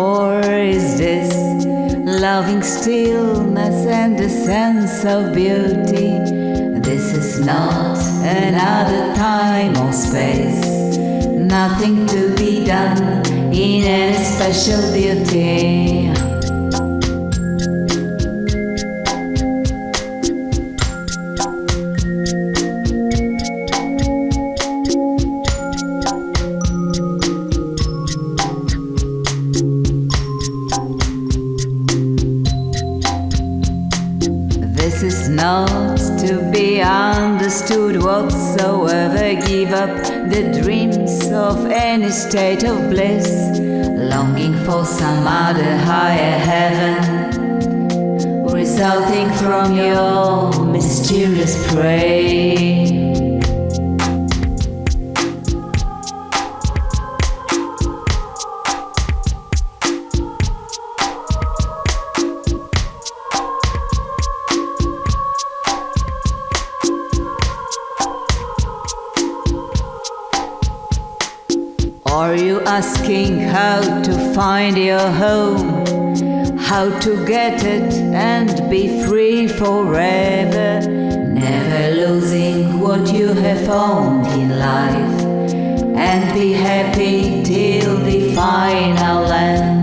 for is this loving stillness and a sense of beauty. This is not another time or space, nothing to be done in any special duty. This is not to be understood whatsoever. Give up the dreams of any state of bliss, longing for some other higher heaven, resulting from your mysterious prey. Asking how to find your home? How to get it and be free forever? Never losing what you have owned in life and be happy till the final end.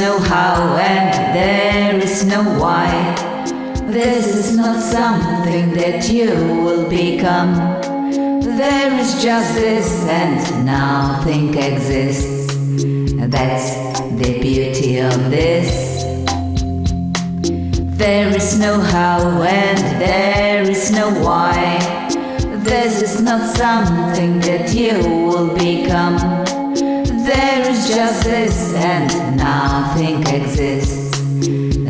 No how and there is no why. This is not something that you will become. There is just this and nothing exists. That's the beauty of this. There is no how and there is no why. This is not something that you will become. Just this and nothing exists.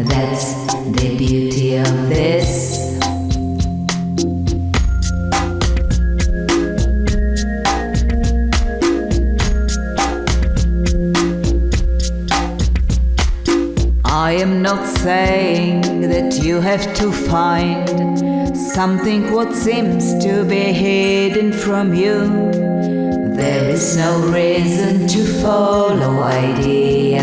That's the beauty of this. I am not saying that you have to find something what seems to be hidden from you. There is no reason to follow ideas,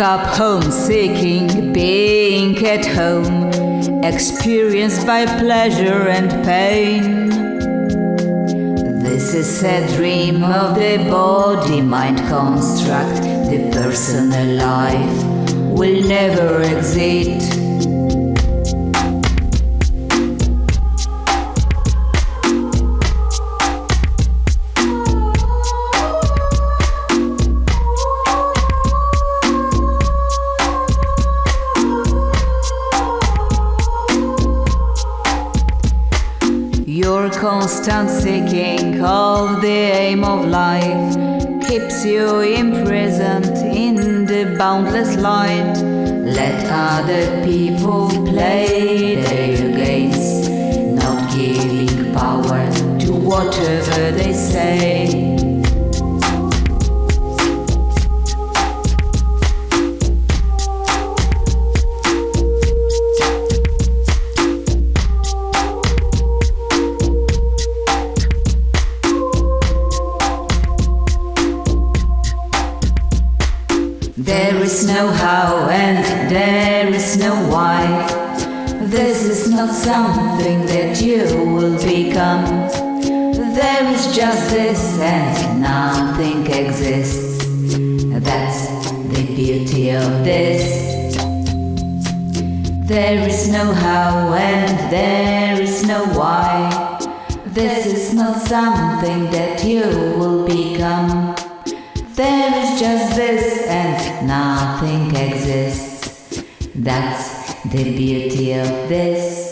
Give up home seeking, being at home, experienced by pleasure and pain. This is a dream of the body mind construct. The personal life will never exist. Constant seeking. Of the aim of life. Keeps you imprisoned in the boundless light. Let other people play no how and there is no why. This is not something that you will become. There is just this and nothing exists. That's the beauty of this. There is no how and there is no why. This is not something that you will become. There is just this and nothing exists. That's the beauty of this.